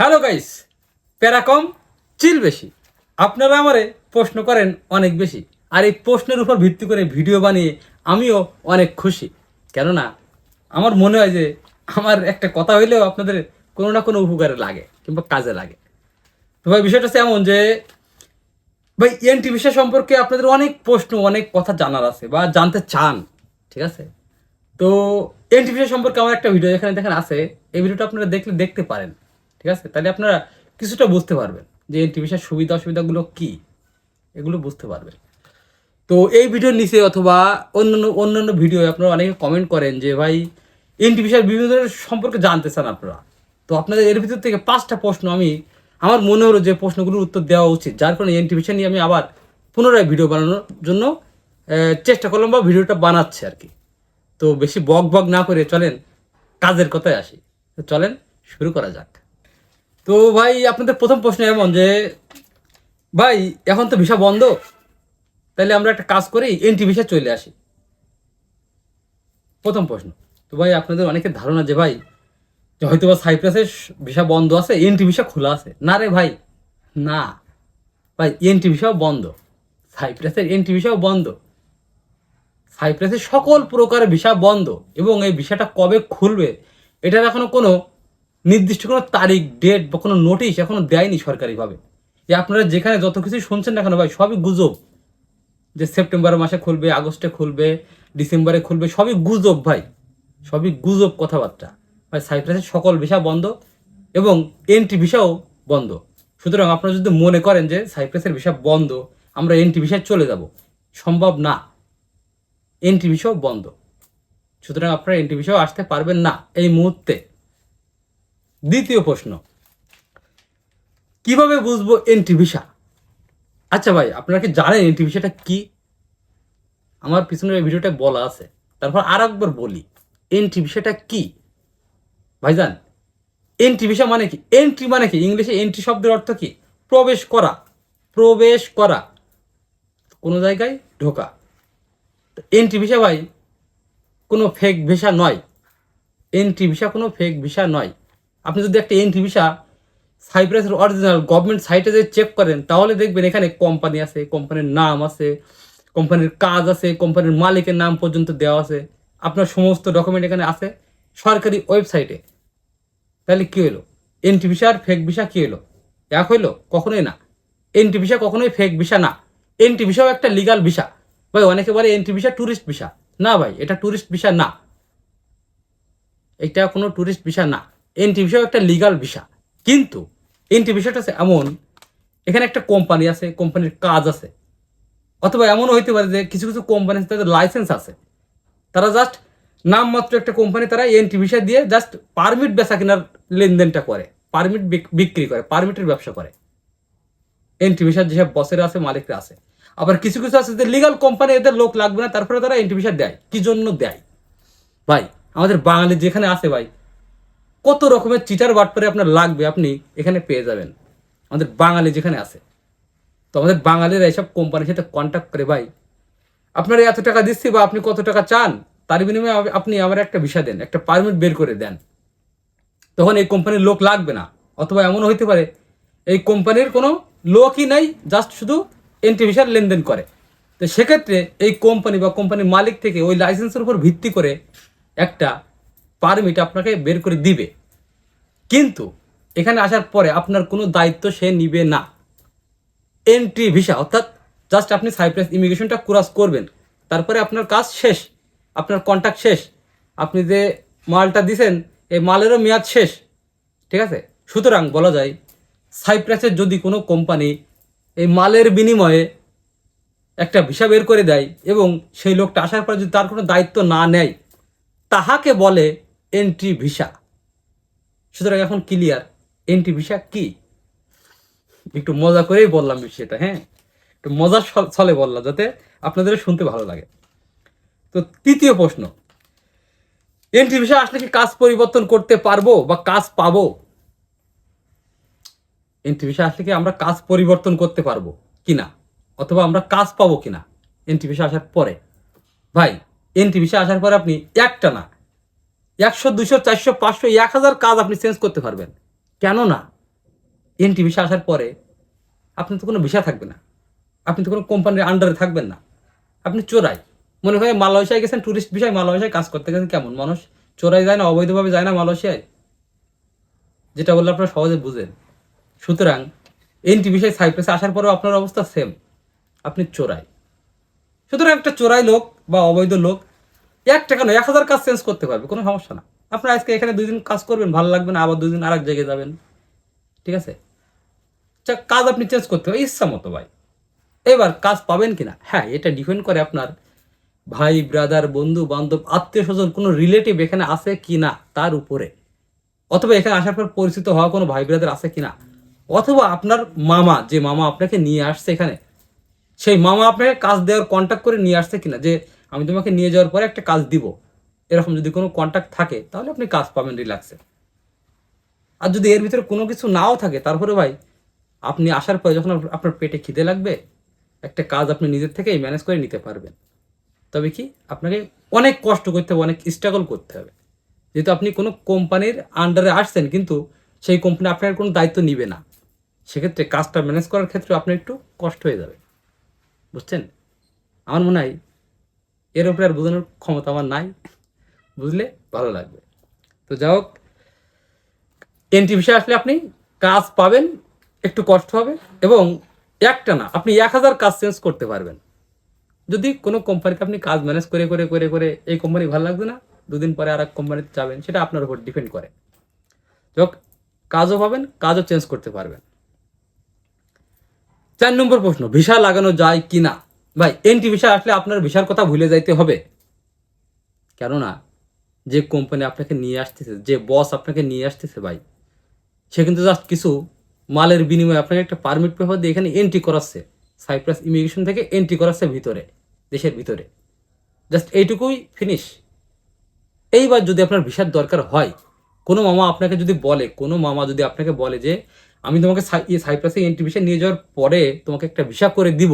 Hello guys প্যারা কম চিল বেশি। আপনারা আমারে প্রশ্ন করেন অনেক বেশি, আর এই প্রশ্নের উপর ভিত্তি করে ভিডিও বানিয়ে আমিও অনেক খুশি। কেননা, আমার মনে হয় যে আমার একটা কথা হইলেও আপনাদের কোনো না কোনো উপকারে লাগে কিংবা কাজে লাগে। তো ভাই, বিষয়টা এমন যে, ভাই এনটি বিষয় সম্পর্কে আপনাদের অনেক প্রশ্ন, অনেক কথা জানার আছে বা জানতে চান, ঠিক আছে? তো এনটি বিষয় সম্পর্কে আমার একটা ভিডিও এখানে দেখেন আছে, এই ভিডিওটা আপনারা দেখলে দেখতে পারেন। ঠিক আছে? তাহলে আপনারা কিছুটা বুঝতে পারবেন যে এনটি বিষয়ের সুবিধা অসুবিধাগুলো কি? এগুলো বুঝতে পারবেন। তো এই ভিডিওর নিচে অথবা অন্যান্য অন্যান্য ভিডিও আপনারা অনেকে কমেন্ট করেন যে, ভাই এনটি বিষয়ের বিভিন্ন ধরনের সম্পর্কে জানতে চান আপনারা। তো আপনাদের এর ভিতর থেকে পাঁচটা প্রশ্ন আমি, আমার মনে হলো যে প্রশ্নগুলোর উত্তর দেওয়া উচিত। যার কারণে এনটি বিষয় নিয়ে আমি আবার পুনরায় ভিডিও বানানোর জন্য চেষ্টা করলাম বা ভিডিওটা বানাচ্ছে আর কি। তো বেশি বক বক না করে চলেন, কাজের কথায় আসি। তো চলেন, শুরু করা যাক। তো ভাই, আপনাদের প্রথম প্রশ্ন এমন যে, ভাই, এখন তো ভিসা বন্ধ। তাহলে আমরা একটা কাজ করি এনটি ভিসা চলে আসি। প্রথম প্রশ্ন। তো ভাই, আপনাদের অনেকের ধারণা যে, ভাই, যে হয়তো বা সাইপ্রাসের ভিসা বন্ধ আছে এনটি ভিসা খোলা আছে। না রে ভাই, না। ভাই এনটি ভিসাও বন্ধ। সাইপ্রাসের এনটি ভিসাও বন্ধ। সাইপ্রাসের সকল প্রকার ভিসা বন্ধ। এবং এই ভিসাটা কবে খুলবে, এটার এখনও কোনো নির্দিষ্ট কোনো তারিখ ডেট বা কোনো নোটিশ এখনও দেয়নি সরকারিভাবে। যে আপনারা যেখানে যত কিছু শুনছেন না কেন ভাই, সবই গুজব। যে সেপ্টেম্বর মাসে খুলবে, আগস্টে খুলবে, ডিসেম্বরে খুলবে, সবই গুজব ভাই। সবই গুজব কথাবার্তা। ভাই, সাইপ্রাসের সকল ভিসা বন্ধ এবং এন্ট্রি ভিসাও বন্ধ। সুতরাং আপনারা যদি মনে করেন যে সাইপ্রাসের ভিসা বন্ধ, আমরা এন্ট্রি ভিসায় চলে যাব। সম্ভব না। এন্ট্রি ভিসাও বন্ধ। সুতরাং আপনারা এন্ট্রি ভিসাও আসতে পারবেন না এই মুহূর্তে। দ্বিতীয় প্রশ্ন। কীভাবে বুঝব এন্ট্রি ভিসা আচ্ছা ভাই, আপনারা কি জানেন এন্ট্রি ভিসাটা কি? আমার পিছনের ভিডিওটা বলা আছে। তারপর আর একবার বলি এন্ট্রি ভিসাটা কি? ভাইজান এন্ট্রি ভিসা মানে কি? এন্ট্রি মানে কি? ইংলিশে এন্ট্রি শব্দের অর্থ কি? প্রবেশ করা। প্রবেশ করা। কোনো জায়গায় ঢোকা। এন্ট্রি ভিসা ভাই, কোনো ফেক ভিসা নয়। এন্ট্রি ভিসা কোনো ফেক ভিসা নয়। আপনি যদি একটা এন্ট্রি ভিসা সাইপ্রাসের অরিজিনাল গভর্নমেন্ট সাইটে যদি চেক করেন, তাহলে দেখবেন এখানে কোম্পানি আছে কোম্পানির নাম আছে কোম্পানির কাজ আছে কোম্পানির মালিকের নাম পর্যন্ত দেওয়া আছে। আপনার সমস্ত ডকুমেন্ট এখানে আছে সরকারি ওয়েবসাইটে তাহলে কী হলো? এন্ট্রি ভিসা আর ফেক ভিসা কী হলো? এক হইল কখনোই না। এন্ট্রি ভিসা কখনোই ফেক ভিসা না। এন্ট্রি ভিসাও একটা লিগাল ভিসা ভাই, অনেকে বলে এন্ট্রি ভিসা ট্যুরিস্ট ভিসা না ভাই, এটা ট্যুরিস্ট ভিসা না। এটা কোনো ট্যুরিস্ট ভিসা না। এন্ট্রি ভিসাও একটা লিগাল ভিসা কিন্তু এন্ট্রি ভিসাটা হচ্ছে এমন, এখানে একটা কোম্পানি আছে কোম্পানির কাজ আছে। অথবা এমনও হইতে পারে যে কিছু কিছু কোম্পানি তাদের লাইসেন্স আছে। তারা জাস্ট নামমাত্র একটা কোম্পানি তারা এন্ট্রি ভিসা দিয়ে জাস্ট পারমিট বেচা কেনার লেনদেনটা করে পারমিট বিক্রি করে পারমিটের ব্যবসা করে। এন্ট্রি ভিসার যেসব বসেরা আছে, মালিকরা আছে। আবার কিছু কিছু আছে যে লিগাল কোম্পানি এদের লোক লাগবে না, তারপরে তারা এন্ট্রি ভিসা দেয়। কি জন্য দেয়? ভাই, আমাদের বাঙালি যেখানে আছে ভাই কত রকমের চিটার বাটপারে আপনার লাগবে আপনি এখানে পেয়ে যাবেন। আমাদের বাঙালি যেখানে আছে। তো আমাদের বাঙালিরা এইসব কোম্পানির সাথে কন্ট্যাক্ট করে, ভাই, আপনার এত টাকা দিচ্ছি বা আপনি কত টাকা চান, তার বিনিময়ে আপনি আমার একটা ভিসা দেন, একটা পারমিট বের করে দেন। তখন এই কোম্পানির লোক লাগবে না। অথবা এমনও হইতে পারে, এই কোম্পানির কোনো লোকই নাই জাস্ট শুধু এন্ট্রি ভিসার লেনদেন করে। তো সেক্ষেত্রে এই কোম্পানি বা কোম্পানির মালিক থেকে ওই লাইসেন্সের উপর ভিত্তি করে একটা পারমিট আপনাকে বের করে দিবে। কিন্তু এখানে আসার পরে আপনার কোনো দায়িত্ব সে নিবে না। এন্ট্রি ভিসা অর্থাৎ জাস্ট আপনি সাইপ্রাস ইমিগ্রেশনটা ক্রস করবেন। তারপরে আপনার কাজ শেষ, আপনার কন্ট্যাক্ট শেষ। আপনি যে মালটা দিছেন এই মালেরও মেয়াদ শেষ। ঠিক আছে? সুতরাং বলা যায় সাইপ্রাসের যদি কোনো কোম্পানি এই মালের বিনিময়ে একটা ভিসা বের করে দেয় এবং সেই লোকটা আসার পরে যদি তার কোনো দায়িত্ব না নেয়, তাহাকে বলে এন্ট্রি ভিসা সুতরাং এখন ক্লিয়ার এন্ট্রি ভিসা কি? একটু মজা করেই বললাম বিষয়টা হ্যাঁ? একটু মজার ছলে বললাম, যাতে আপনাদের শুনতে ভালো লাগে। তো তৃতীয় প্রশ্ন। এন্ট্রি ভিসা আসলে কি কাজ পরিবর্তন করতে পারব বা কাজ পাবো? এন্ট্রি ভিসা আসলে কি আমরা কাজ পরিবর্তন করতে পারব কিনা? অথবা আমরা কাজ পাবো কিনা? এন্ট্রি ভিসা আসার পরে। ভাই এন্ট্রি ভিসা আসার পরে আপনি একটা না একশো দুশো চারশো, পাঁচশো, এক হাজার কাজ আপনি চেঞ্জ করতে পারবেন। কেন না এনটি ভিসা আসার পরে আপনি তো কোনো ভিসা থাকবে না। আপনি তো কোনো কোম্পানির আন্ডারে থাকবেন না। আপনি চোরাই। মনে হয় মালয়েশিয়ায় গেছেন ট্যুরিস্ট ভিসায় মালয়েশিয়ায় কাজ করতে গেছেন কেমন মানুষ? চোরাই যায় না, অবৈধভাবে যায় না মালয়েশিয়ায়? যেটা বললে আপনারা সহজে বুঝেন। সুতরাং এনটি ভিসায় সাইপ্রেসে আসার পরেও আপনার অবস্থা সেম আপনি চোরাই। সুতরাং একটা চোরাই লোক বা অবৈধ লোক এক টাকা নয়, এক হাজার কাজ চেঞ্জ করতে পারবে, কোনো সমস্যা না। আপনার আজকে এখানে দুই দিন কাজ করবেন, ভালো লাগবে না, আবার দুই দিন আর এক জায়গায় যাবেন। ঠিক আছে? কাজ আপনি চেঞ্জ করতে পারেন ইচ্ছা মতো ভাই। এবার কাজ পাবেন কিনা? হ্যাঁ এটা ডিপেন্ড করে আপনার ভাই ব্রাদার বন্ধু, বান্ধব, আত্মীয় স্বজন, কোনো রিলেটিভ এখানে আছে কি না তার উপরে। অথবা এখানে আসার পর পরিচিত হওয়া কোনো ভাই ব্রাদার আছে কিনা? অথবা আপনার মামা, যে মামা আপনাকে নিয়ে আসছে এখানে, সেই মামা আপনাকে কাজ দেওয়ার কন্ট্যাক্ট করে নিয়ে আসছে কিনা? যে আমি তোমাকে নিয়ে যাওয়ার পরে একটা কাজ দিব। এরকম যদি কোনো কন্ট্যাক্ট থাকে, তাহলে আপনি কাজ পাবেন রিল্যাক্সে আর যদি এর ভিতরে কোনো কিছু নাও থাকে, তারপরে ভাই, আপনি আসার পরে যখন আপনার পেটে খিদে লাগবে, একটা কাজ আপনি নিজের থেকেই ম্যানেজ করে নিতে পারবেন। তবে কি, আপনাকে অনেক কষ্ট করতে হবে, অনেক স্ট্রাগল করতে হবে। যেহেতু আপনি কোনো কোম্পানির আন্ডারে আসছেন, কিন্তু সেই কোম্পানি আপনার কোনো দায়িত্ব নিবে না। সেক্ষেত্রে কাজটা ম্যানেজ করার ক্ষেত্রে আপনার একটু কষ্ট হয়ে যাবে। বুঝছেন? আমার মনে হয় এর উপরে আর বোঝানোর ক্ষমতা আমার নাই বুঝলে? ভালো লাগবে। তো যাই হোক এনটি ভিসা আসলে আপনি কাজ পাবেন একটু কষ্ট হবে এবং একটা না আপনি এক হাজার কাজ চেঞ্জ করতে পারবেন। যদি কোনো কোম্পানিতে আপনি কাজ ম্যানেজ করে করে করে করে এই কোম্পানি ভালো লাগবে না দুদিন পরে আর এক কোম্পানিতে যাবেন সেটা আপনার উপর ডিপেন্ড করে। যাক কাজও পাবেন কাজও চেঞ্জ করতে পারবেন। চার নম্বর প্রশ্ন ভিসা লাগানো যায় কি না ভাই, এনটি ভিসা আসলে আপনার ভিসার কথা ভুলে যাইতে হবে। কেননা, যে কোম্পানি আপনাকে নিয়ে আসতেছে, যে বস আপনাকে নিয়ে আসতেছে ভাই, সে কিন্তু জাস্ট কিছু মালের বিনিময়ে আপনাকে একটা পারমিট পেপার দিয়ে এখানে এন্ট্রি করাচ্ছে। সাইপ্রাস ইমিগ্রেশন থেকে এন্ট্রি করাচ্ছে ভিতরে, দেশের ভিতরে। জাস্ট এইটুকুই ফিনিশ এইবার যদি আপনার ভিসার দরকার হয়, কোনো মামা আপনাকে যদি বলে, কোনো মামা যদি আপনাকে বলে যে, আমি তোমাকে সাইপ্রাসে এন্ট্রি ভিসা নিয়ে যাওয়ার পরে তোমাকে একটা ভিসা করে দিব।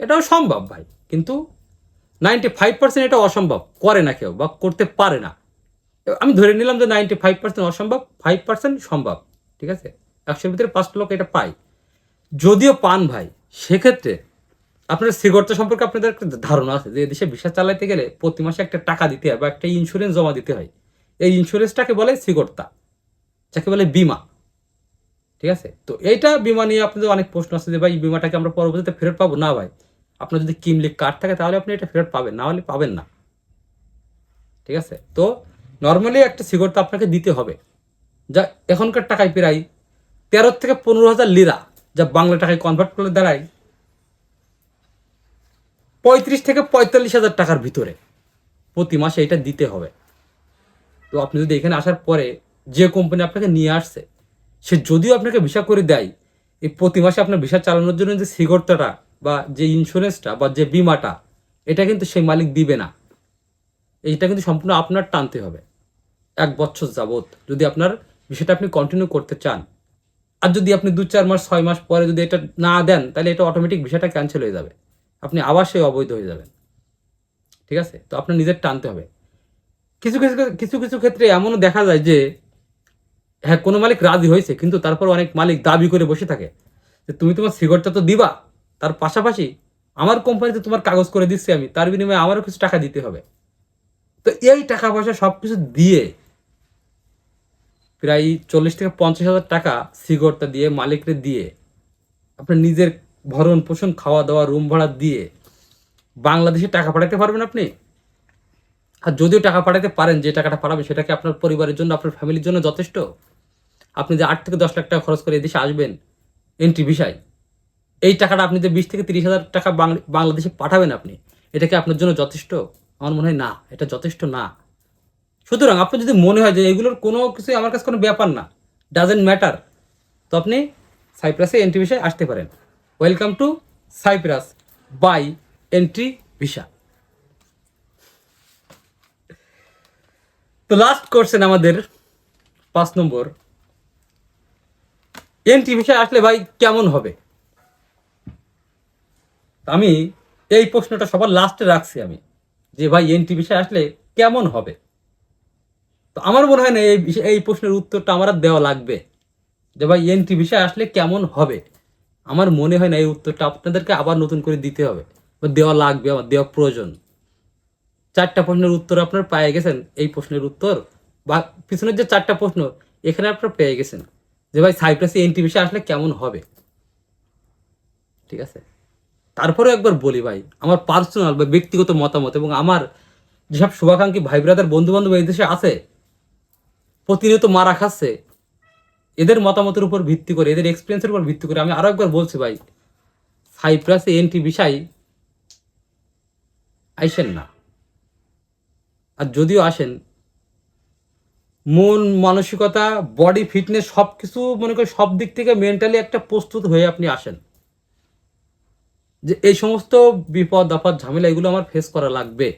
এটাও সম্ভব ভাই, কিন্তু নাইনটি ফাইভ পার্সেন্ট এটা অসম্ভব, করে না কেউ বা করতে পারে না। আমি ধরে নিলাম যে নাইনটি ফাইভ পার্সেন্ট অসম্ভব ফাইভ পার্সেন্ট সম্ভব, ঠিক আছে? একশোর ভিতরে পাঁচটা লোক এটা পায়। যদিও পান ভাই, সেক্ষেত্রে আপনার সিগর্ত সম্পর্কে আপনাদের একটা ধারণা আছে যে দেশে ভিসা চালাইতে গেলে প্রতি মাসে একটা টাকা দিতে হয় বা একটা ইন্স্যুরেন্স জমা দিতে হয়। এই ইন্স্যুরেন্সটাকে বলে সিগর্তা যাকে বলে বিমা, ঠিক আছে? তো এইটা বিমা নিয়ে আপনাদের অনেক প্রশ্ন আছে যে ভাই বিমাটাকে আমরা পরবর্তীতে ফেরত পাবো? না ভাই আপনার যদি কিমলি কার্ড থাকে, তাহলে আপনি এটা ফেরত পাবেন, না হলে পাবেন না। ঠিক আছে? তো নর্মালি একটা সিগরটা আপনাকে দিতে হবে। যা এখনকার টাকায় প্রায় তেরো থেকে পনেরো হাজার লিরা যা বাংলা টাকায় কনভার্ট করলে দাঁড়ায় পঁয়ত্রিশ থেকে পঁয়তাল্লিশ হাজার টাকার ভিতরে। প্রতি মাসে এটা দিতে হবে। তো আপনি যদি এখানে আসার পরে যে কোম্পানি আপনাকে নিয়ে আসছে, সে যদিও আপনাকে ভিসা করে দেয়, এই প্রতি মাসে আপনার ভিসা চালানোর জন্য যে সিগরটাটা বা যে ইন্স্যুরেন্সটা বা যে বিমাটা, এটা কিন্তু সেই মালিক দিবে না। এইটা কিন্তু সম্পূর্ণ আপনার টানতে হবে। এক বছর যাবত যদি আপনার বিষয়টা আপনি কন্টিনিউ করতে চান, আর যদি আপনি দু চার মাস, ছয় মাস পরে যদি এটা না দেন, তাহলে এটা অটোমেটিক বিষয়টা ক্যান্সেল হয়ে যাবে। আপনি আবার সেই অবৈধ হয়ে যাবেন। ঠিক আছে? তো আপনার নিজের টানতে হবে। কিছু কিছু কিছু কিছু ক্ষেত্রে এমনও দেখা যায় যে হ্যাঁ কোনো মালিক রাজি হয়েছে, কিন্তু তারপর অনেক মালিক দাবি করে বসে থাকে যে, তুমি তোমার সিগারেটটা তো দিবা তার পাশাপাশি আমার কোম্পানিতে তোমার কাগজ করে দিচ্ছি আমি, তার বিনিময়ে আমারও কিছু টাকা দিতে হবে। তো এই টাকা পয়সা সব কিছু দিয়ে প্রায় চল্লিশ থেকে পঞ্চাশ হাজার টাকা সিগরটা দিয়ে, মালিকরে দিয়ে, আপনার নিজের ভরণ পোষণ, খাওয়া দাওয়া, রুম ভাড়া দিয়ে বাংলাদেশে টাকা পাঠাতে পারবেন আপনি? আর যদিও টাকা পাঠাতে পারেন, যে টাকাটা পাঠাবে সেটাকে আপনার পরিবারের জন্য, আপনার ফ্যামিলির জন্য যথেষ্ট? আপনি যে আট থেকে দশ লাখ টাকা খরচ করে এদেশে আসবেন এন্ট্রি ভিসায় এই টাকাটা আপনি যে বিশ থেকে তিরিশ হাজার টাকা বাংলা- বাংলাদেশে পাঠাবেন আপনি, এটা কি আপনার জন্য যথেষ্ট? আমার মনে হয় না, এটা যথেষ্ট না। সুতরাং আপনার যদি মনে হয় যে এগুলোর কোনো কিছু আমার কাছে কোনো ব্যাপার না ডাজেন্ট ম্যাটার তো আপনি সাইপ্রাসে এন্ট্রি ভিসায় আসতে পারেন। Welcome to Cyprus by entry visa তো লাস্ট কোর্সেন আমাদের, পাঁচ নম্বর। এন্ট্রি ভিসায় আসলে ভাই কেমন হবে? আমি এই প্রশ্নটা সবার লাস্টে রাখছি আমি, যে ভাই এনটি বিষয়ে আসলে কেমন হবে? তো আমার মনে হয় না এই বিষয়- এই প্রশ্নের উত্তরটা আমার আর দেওয়া লাগবে। যে ভাই এনটি বিষয় আসলে কেমন হবে? আমার মনে হয় না এই উত্তরটা আপনাদেরকে আবার নতুন করে দিতে হবে। বা দেওয়া লাগবে, আমার দেওয়া প্রয়োজন। চারটা প্রশ্নের উত্তর আপনার পেয়ে গেছেন, এই প্রশ্নের উত্তর। বা পিছনের যে চারটা প্রশ্ন, এখানে আপনার পেয়ে গেছেন। যে ভাই সাইপ্রাসে এনটি বিষয় আসলে কেমন হবে? ঠিক আছে? তারপরেও একবার বলি ভাই, আমার পার্সোনাল বা ব্যক্তিগত মতামত এবং আমার যেসব শুভাকাঙ্ক্ষী ভাই ব্রাদার বন্ধু বান্ধব এই দেশে আছে, প্রতিনিয়ত মারা খাচ্ছে, এদের মতামতের উপর ভিত্তি করে, এদের এক্সপিরিয়েন্সের উপর ভিত্তি করে আমি আরও একবার বলছি ভাই, সাইপ্রাসে এনটি বিষয় আইসেন না। আর যদিও আসেন, মন, মানসিকতা বডি ফিটনেস সব কিছু মনে করি সব দিক থেকে মেন্টালি একটা প্রস্তুত হয়ে আপনি আসেন। যে এই সমস্ত বিপদ, আপদ, ঝামেলা এগুলো আমার ফেস করা লাগবে।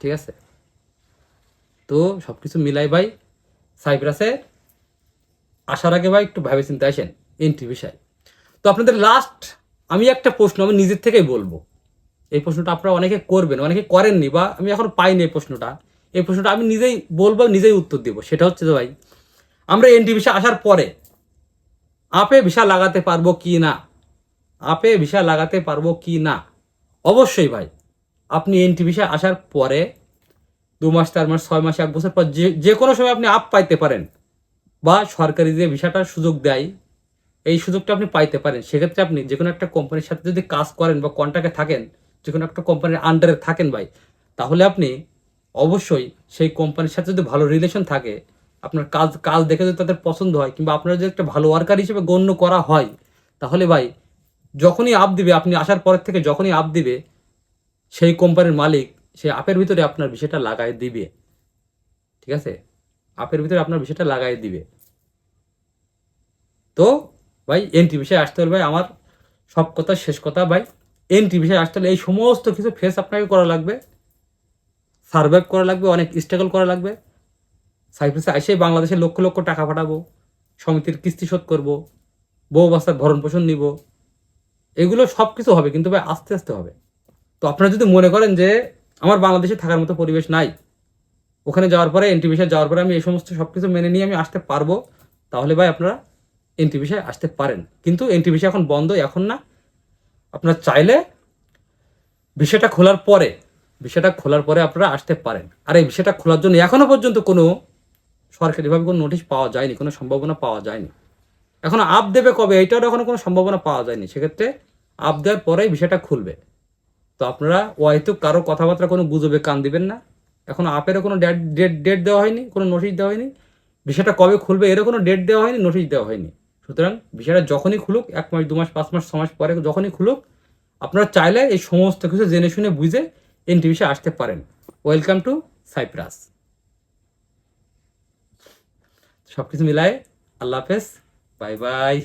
ঠিক আছে? তো সব কিছু মিলাই ভাই সাইপ্রাসে আসার আগে ভাই একটু ভেবে চিন্তে আসেন এন্ট্রি বিষয়। তো আপনাদের লাস্ট আমি একটা প্রশ্ন আমি নিজের থেকেই বলব। এই প্রশ্নটা আপনারা অনেকে করবেন, অনেকে করেননি বা আমি এখন পাইনি এই প্রশ্নটা। এই প্রশ্নটা আমি নিজেই বলব, নিজেই উত্তর দেবো। সেটা হচ্ছে যে ভাই, আমরা এনটি ভিসা আসার পরে, আপে ভিসা লাগাতে পারব কি না? আপে ভিসা লাগাতে পারব কি না? অবশ্যই ভাই। আপনি এনটি ভিসা আসার পরে দু মাস, চার মাস, ছয় মাস, এক বছর পর যে যে কোনো সময় আপনি আপ পাইতে পারেন বা সরকারি যে ভিসাটার সুযোগ দেয়, এই সুযোগটা আপনি পাইতে পারেন। সেক্ষেত্রে আপনি যে কোনো একটা কোম্পানির সাথে যদি কাজ করেন বা কন্ট্যাক্টে থাকেন যে কোনো একটা কোম্পানির আন্ডারে থাকেন ভাই, তাহলে আপনি অবশ্যই সেই কোম্পানির সাথে যদি ভালো রিলেশন থাকে, আপনার কাজ কাজ দেখে যদি তাদের পছন্দ হয় কিংবা আপনার যদি একটা ভালো ওয়ার্কার হিসেবে গণ্য করা হয়, তাহলে ভাই যখনই আপ দিবে, আপনি আসার পরের থেকে যখনই আপ দিবে, সেই কোম্পানির মালিক সেই আপের ভিতরে আপনার বিষয়টা লাগাই দিবে। ঠিক আছে? আপের ভিতরে আপনার বিষয়টা লাগাই দিবে। তো, ভাই এনটি বিষয়ে আসতে হলে ভাই, আমার সব কথা শেষ কথা, ভাই। এনটি বিষয়ে আসতে হলে এই সমস্ত কিছু ফেস আপনাকে করা লাগবে। সার্ভাইভ করা লাগবে, অনেক স্ট্রাগল করা লাগবে। সাইপ্রাসে এসে বাংলাদেশে লক্ষ লক্ষ টাকা পাঠাবো, সমিতির কিস্তি শোধ করব, বউ বাচ্চার ভরণ পোষণ নিব এগুলো সব কিছু হবে, কিন্তু ভাই আস্তে আস্তে হবে। তো আপনারা যদি মনে করেন যে আমার বাংলাদেশে থাকার মতো পরিবেশ নাই, ওখানে যাওয়ার পরে এনটি বিষয়ে যাওয়ার পরে আমি এই সমস্ত সব কিছু মেনে নিয়ে আমি আসতে পারব, তাহলে ভাই আপনারা এনটি আসতে পারেন। কিন্তু এনটি বিষয় এখন বন্ধ, এখন না। আপনারা চাইলে বিষয়টা খোলার পরে বিষয়টা খোলার পরে আপনারা আসতে পারেন। আর এই বিষয়টা খোলার জন্য এখনও পর্যন্ত কোনো সরকারিভাবে কোনো নোটিশ পাওয়া যায়নি, কোনো সম্ভাবনা পাওয়া যায়নি। এখন আপ দেবে কবে? এইটার এখনও কোনো সম্ভাবনা পাওয়া যায়নি। সেক্ষেত্রে আপ দেওয়ার পরেই বিষয়টা খুলবে। তো আপনারা হয়তো কারও কথাবার্তা কোনো গুজবে কান দিবেন না। এখন আপেরও কোনো ডেট ডেট ডেট দেওয়া হয়নি, কোনো নোটিশ দেওয়া হয়নি। বিষয়টা কবে খুলবে, এরও কোনো ডেট দেওয়া হয়নি নোটিশ দেওয়া হয়নি। সুতরাং বিষয়টা যখনই খুলুক, এক মাস, দু মাস, পাঁচ মাস ছ মাস পরে যখনই খুলুক, আপনারা চাইলে এই সমস্ত কিছু জেনে শুনে বুঝে এনটি বিষয়ে আসতে পারেন। ওয়েলকাম টু সাইপ্রাস সব কিছু মিলায় আল্লাহ হাফেজ। Bye bye